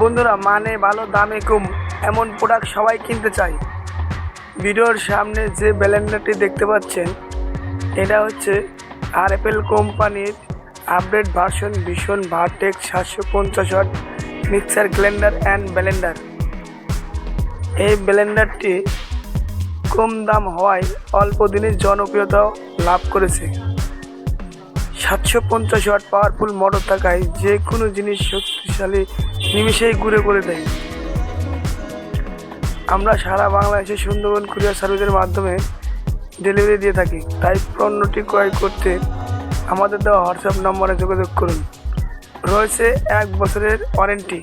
বন্ধুরা মানে ভালো দামে কম এমন প্রোডাক্ট সবাই কিনতে চায়। ভিডিওর সামনে যে ব্যালেন্ডারটি দেখতে পাচ্ছেন, এটা হচ্ছে আর এপেল কোম্পানির আপডেট ভার্সন ভীষণ ভার্টেক সাতশো পঞ্চাশ মিক্সার গ্লেন্ডার অ্যান্ড ব্লেন্ডার এই ব্লেন্ডারটি কম দাম হওয়ায় অল্প দিনের জনপ্রিয়তা লাভ করেছে। সাতশো পঞ্চাশ ওয়াট পাওয়ারফুল মোটর থাকায় যে কোনো জিনিস শক্তিশালী নিমিষেই ঘুরে করে দেয়। আমরা সারা বাংলাদেশে সুন্দরবন কুরিয়ার সার্ভিসের মাধ্যমে ডেলিভারি দিয়ে থাকি। তাই পণ্যটি ক্রয় করতে আমাদের দেওয়া হোয়াটসঅ্যাপ নম্বরে যোগাযোগ করুন। রয়েছে এক বছরের ওয়ারেন্টি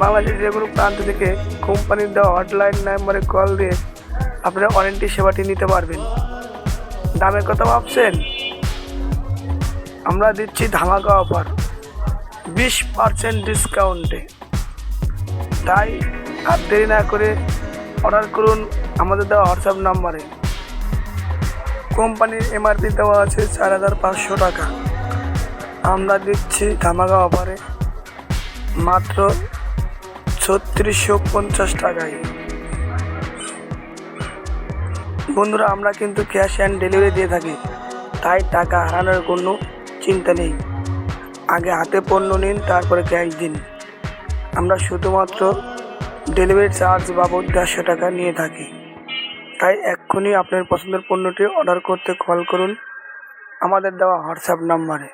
বাংলাদেশের যে কোনো প্রান্ত থেকে কোম্পানির দেওয়া হটলাইন নাম্বারে কল দিয়ে আপনারা ওয়ারেন্টি সেবাটি নিতে পারবেন। দামের কথা ভাবছেন? আমরা দিচ্ছি ধামাকা অফার বিশ পার্সেন্ট ডিসকাউন্টে তাই আর দেরি না করে অর্ডার করুন আমাদের দেওয়া হোয়াটসঅ্যাপ নাম্বারে কোম্পানির এমআরপি দেওয়া আছে চার হাজার পাঁচশো টাকা। আমরা দিচ্ছি ধামাকা অফারে মাত্র ছত্রিশশো পঞ্চাশ টাকায়। বন্ধুরা, আমরা কিন্তু ক্যাশ অ্যান্ড ডেলিভারি দিয়ে থাকি। তাই টাকা হারানোর কোনো চিন্তা নেই। আগে হাতে পণ্য নিন, তারপরে ক্যাশ দিন। আমরা শুধুমাত্র ডেলিভারি চার্জ বাবদ দেড়শো টাকা নিয়ে থাকি। তাই এক্ষুনি আপনার পছন্দের পণ্যটি অর্ডার করতে কল করুন। আমাদের দেওয়া হোয়াটসঅ্যাপ নাম্বারে